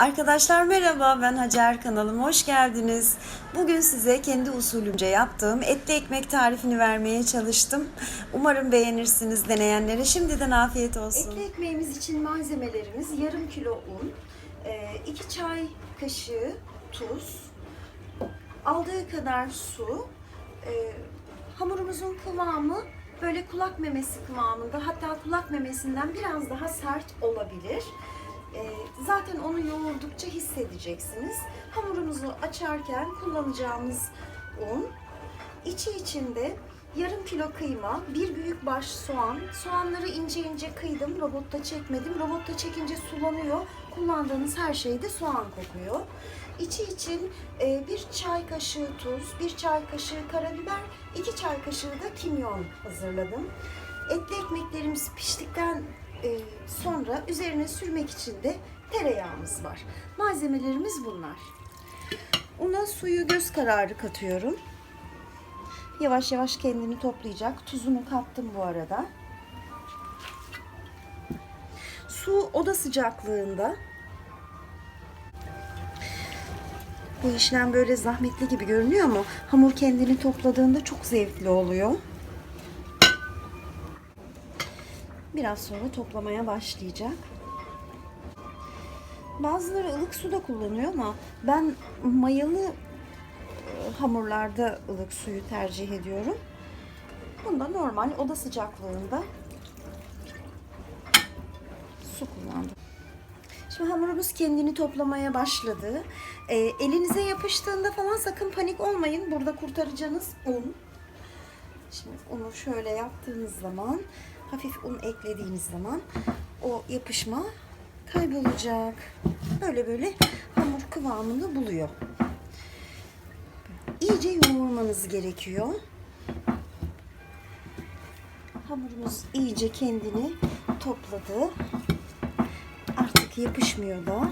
Arkadaşlar merhaba ben Hacer kanalıma hoş geldiniz. Bugün size kendi usulümce yaptığım etli ekmek tarifini vermeye çalıştım. Umarım beğenirsiniz deneyenlere şimdiden afiyet olsun. Etli ekmeğimiz için malzemelerimiz yarım kilo un, 2 çay kaşığı tuz, aldığı kadar su, e, hamurumuzun kıvamı böyle kulak memesi kıvamında hatta kulak memesinden biraz daha sert olabilir. E, Zaten onu yoğurdukça hissedeceksiniz. Hamurumuzu açarken kullanacağımız un, İçi içinde yarım kilo kıyma, bir büyük baş soğan. Soğanları ince ince kıydım, robotta çekmedim. Robotta çekince sulanıyor. Kullandığınız her şeyde soğan kokuyor. İçi için e, bir çay kaşığı tuz, bir çay kaşığı karabiber, iki çay kaşığı da kimyon hazırladım. Etli ekmeklerimiz piştikten sonra üzerine sürmek için de tereyağımız var. Malzemelerimiz bunlar. Una suyu göz kararı katıyorum. Yavaş yavaş kendini toplayacak. Tuzunu kattım bu arada. Su oda sıcaklığında. Bu işlem böyle zahmetli gibi görünüyor ama hamur kendini topladığında çok zevkli oluyor. Biraz sonra toplamaya başlayacak. Bazıları ılık su da kullanıyor ama ben mayalı e, hamurlarda ılık suyu tercih ediyorum. Bunda normal oda sıcaklığında su kullandım. Şimdi hamurumuz kendini toplamaya başladı. E, elinize yapıştığında falan sakın panik olmayın. Burada kurtaracağınız un. Şimdi unu şöyle yaptığınız zaman, hafif un eklediğiniz zaman o yapışma kaybolacak. Böyle böyle hamur kıvamını buluyor. İyice yoğurmanız gerekiyor. Hamurumuz iyice kendini topladı. Artık yapışmıyor da.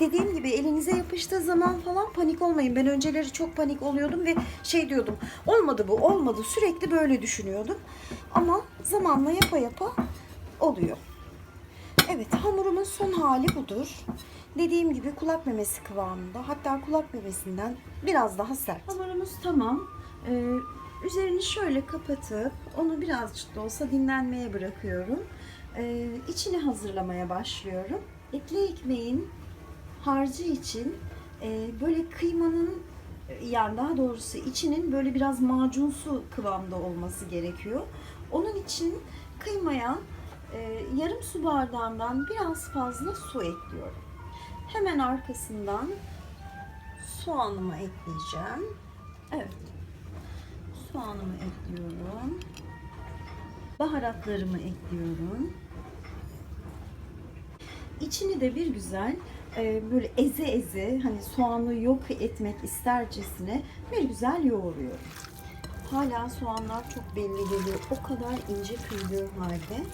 Dediğim gibi elinize yapıştığı zaman falan panik olmayın. Ben önceleri çok panik oluyordum ve şey diyordum. Olmadı bu, olmadı. Sürekli böyle düşünüyordum. Ama zamanla yapa yapa oluyor. Evet, hamurumun son hali budur. Dediğim gibi kulak memesi kıvamında. Hatta kulak memesinden biraz daha sert. Hamurumuz tamam. Ee, üzerini şöyle kapatıp onu birazcık da olsa dinlenmeye bırakıyorum. Ee, içini hazırlamaya başlıyorum. Etli ekmeğin harcı için e, böyle kıymanın yani daha doğrusu içinin böyle biraz macunsu kıvamda olması gerekiyor. Onun için kıymaya e, yarım su bardağından biraz fazla su ekliyorum. Hemen arkasından soğanımı ekleyeceğim. Evet. Soğanımı ekliyorum. Baharatlarımı ekliyorum. İçini de bir güzel e, böyle eze eze hani soğanı yok etmek istercesine bir güzel yoğuruyorum. Hala soğanlar çok belli geliyor. O kadar ince kıydığım halde.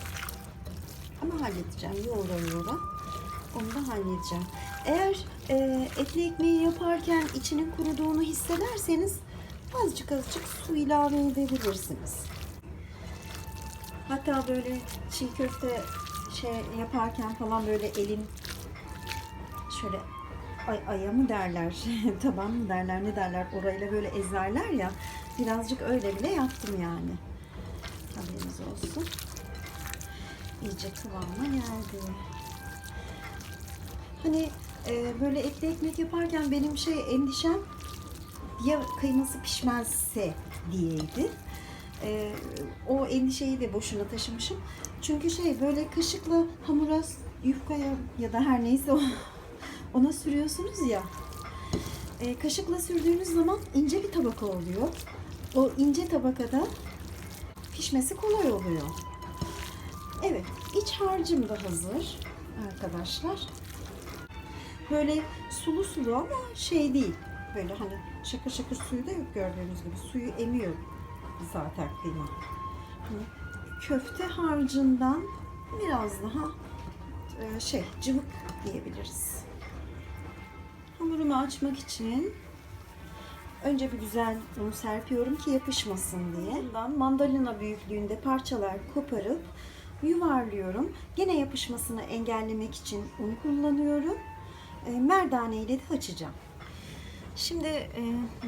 Ama halledeceğim. Yoğura yoğura. Onu da halledeceğim. Eğer e, etli ekmeği yaparken içinin kuruduğunu hissederseniz azıcık azıcık su ilave edebilirsiniz. Hatta böyle çiğ köfte şey yaparken falan böyle elin şöyle ay, aya mı derler, taban mı derler, ne derler orayla böyle ezerler ya. Birazcık öyle bile yaptım yani. Haberiniz olsun. İyice kıvamına geldi. Hani e, böyle etli ekmek yaparken benim şey endişem ya kıyması pişmezse diyeydi. E, o endişeyi de boşuna taşımışım. Çünkü şey böyle kaşıkla hamura yufkaya ya da her neyse ona sürüyorsunuz ya. E, kaşıkla sürdüğünüz zaman ince bir tabaka oluyor. O ince tabakada pişmesi kolay oluyor. Evet, iç harcım da hazır arkadaşlar. Böyle sulu sulu ama şey değil. Böyle hani şakır şakır suyu da yok gördüğünüz gibi. Suyu emiyor zaten kıyma. Hani köfte harcından biraz daha e, şey cıvık diyebiliriz. Hamurumu açmak için önce bir güzel un serpiyorum ki yapışmasın diye. Bundan mandalina büyüklüğünde parçalar koparıp yuvarlıyorum. Gene yapışmasını engellemek için un kullanıyorum. E, merdane ile de açacağım. Şimdi e,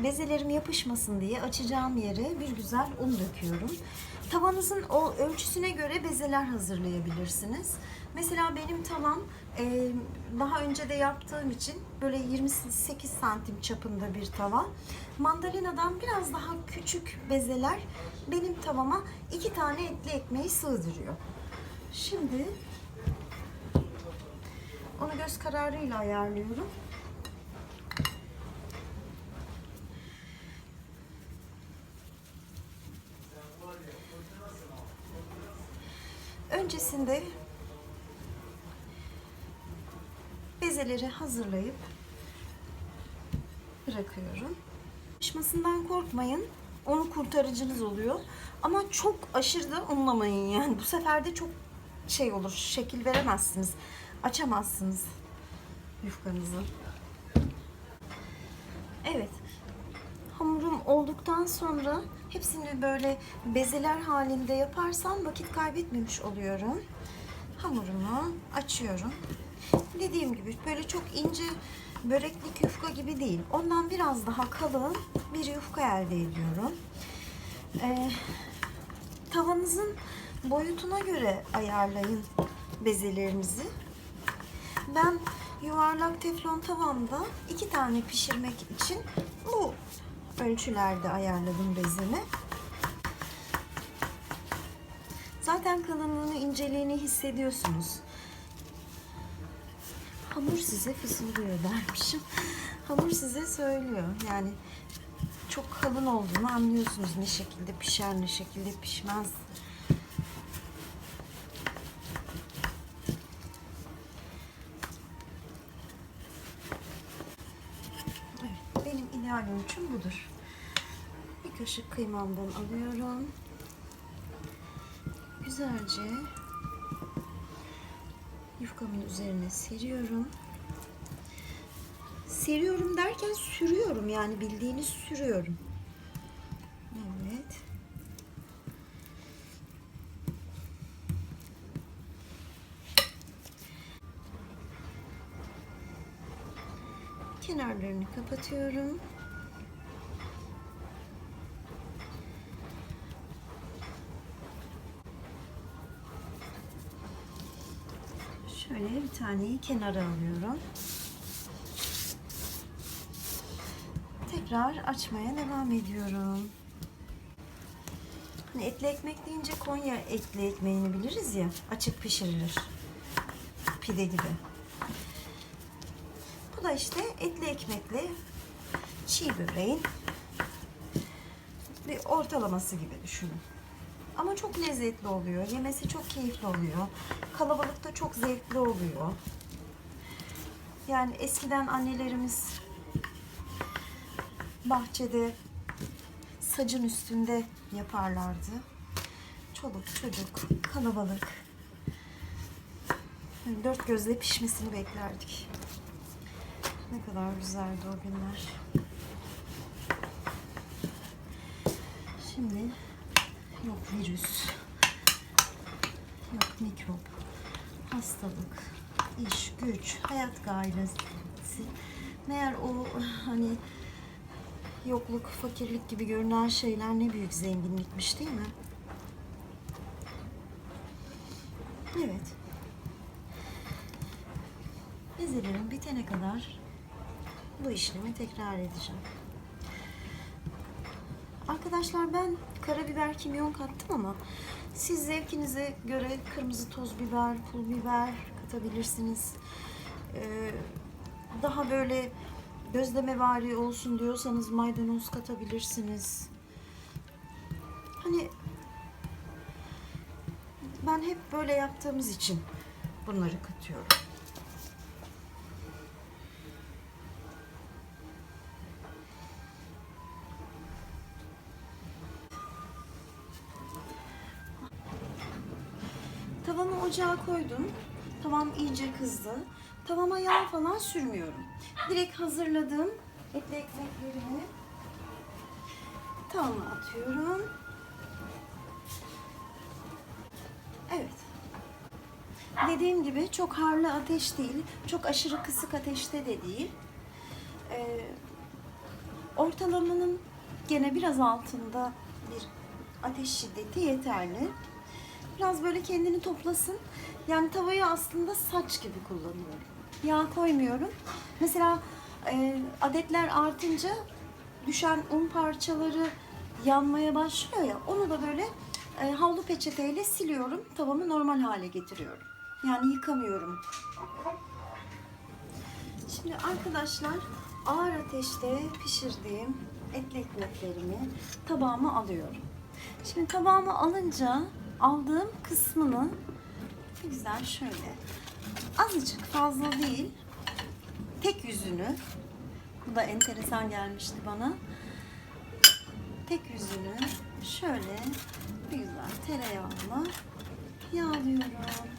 bezelerim yapışmasın diye açacağım yere bir güzel un döküyorum. Tavanızın o ölçüsüne göre bezeler hazırlayabilirsiniz. Mesela benim tavam e, daha önce de yaptığım için böyle 28 santim çapında bir tava. Mandalinadan biraz daha küçük bezeler benim tavama iki tane etli ekmeği sığdırıyor. Şimdi onu göz kararıyla ayarlıyorum. Öncesinde bezeleri hazırlayıp bırakıyorum. Pişmesinden korkmayın. Onu kurtarıcınız oluyor. Ama çok aşırı da unlamayın yani. Bu sefer de çok şey olur. Şekil veremezsiniz. Açamazsınız yufkanızı. Evet. Olduktan sonra hepsini böyle bezeler halinde yaparsam vakit kaybetmemiş oluyorum. Hamurumu açıyorum. Dediğim gibi böyle çok ince böreklik yufka gibi değil. Ondan biraz daha kalın bir yufka elde ediyorum. Ee, tavanızın boyutuna göre ayarlayın bezelerinizi. Ben yuvarlak teflon tavamda iki tane pişirmek için bu ölçülerde ayarladım bezemi. Zaten kalınlığını, inceliğini hissediyorsunuz. Hamur size fısıldıyor dermişim. Hamur size söylüyor. Yani çok kalın olduğunu anlıyorsunuz. Ne şekilde pişer, ne şekilde pişmez. Evet, benim ölçüm budur. Bir kaşık kıymamdan alıyorum. Güzelce yufkamın üzerine seriyorum. Seriyorum derken sürüyorum yani bildiğiniz sürüyorum. Evet. Kenarlarını kapatıyorum. Taneyi kenara alıyorum. Tekrar açmaya devam ediyorum. Hani etli ekmek deyince Konya etli ekmeğini biliriz ya. Açık pişirilir. Pide gibi. Bu da işte etli ekmekli çiğ böreğin bir ortalaması gibi düşünün. Ama çok lezzetli oluyor. Yemesi çok keyifli oluyor. Kalabalıkta çok zevkli oluyor. Yani eskiden annelerimiz bahçede sacın üstünde yaparlardı. Çoluk çocuk kalabalık. Yani dört gözle pişmesini beklerdik. Ne kadar güzeldi o günler. Şimdi yok virüs, yok mikrop, hastalık, iş, güç, hayat gailesi. Meğer o hani yokluk, fakirlik gibi görünen şeyler ne büyük zenginlikmiş değil mi? Evet. Bezelerim bitene kadar bu işlemi tekrar edeceğim. Arkadaşlar ben karabiber, kimyon kattım ama siz zevkinize göre kırmızı toz biber, pul biber katabilirsiniz. Ee, daha böyle gözleme vari olsun diyorsanız maydanoz katabilirsiniz. Hani ben hep böyle yaptığımız için bunları katıyorum. Ocağa koydum. Tavam iyice kızdı. Tavama yağ falan sürmüyorum. Direkt hazırladığım etli ekmeklerimi tavama atıyorum. Evet. dediğim gibi çok harlı ateş değil, çok aşırı kısık ateşte de değil. Ee, ortalamanın gene biraz altında bir ateş şiddeti yeterli. Biraz böyle kendini toplasın. Yani tavayı aslında saç gibi kullanıyorum. Yağ koymuyorum. Mesela e, adetler artınca düşen un parçaları yanmaya başlıyor ya. Onu da böyle e, havlu peçeteyle siliyorum. Tavamı normal hale getiriyorum. Yani yıkamıyorum. Şimdi arkadaşlar ağır ateşte pişirdiğim etli ekmeklerimi tabağıma alıyorum. Şimdi tabağıma alınca aldığım kısmını güzel şöyle azıcık fazla değil tek yüzünü bu da enteresan gelmişti bana. Tek yüzünü şöyle güzel tereyağla yağlıyorum. Evet.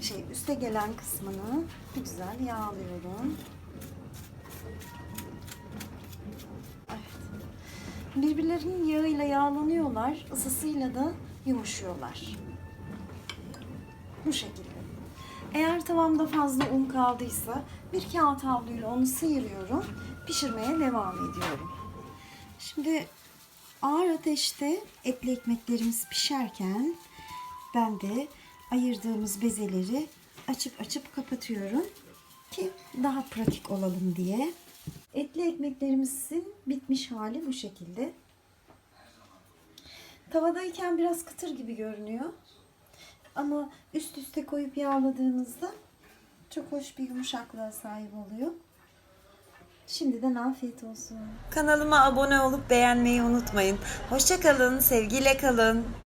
Şey üste gelen kısmını güzel yağlıyorum. Birbirlerinin yağıyla yağlanıyorlar, ısısıyla da yumuşuyorlar. Bu şekilde. Eğer tavamda fazla un kaldıysa bir kağıt havluyla onu sıyırıyorum. Pişirmeye devam ediyorum. Şimdi ağır ateşte etli ekmeklerimiz pişerken ben de ayırdığımız bezeleri açıp açıp kapatıyorum ki daha pratik olalım diye. Etli ekmeklerimizin bitmiş hali bu şekilde. Tavadayken biraz kıtır gibi görünüyor. Ama üst üste koyup yağladığınızda çok hoş bir yumuşaklığa sahip oluyor. Şimdiden afiyet olsun. Kanalıma abone olup beğenmeyi unutmayın. Hoşçakalın, sevgiyle kalın.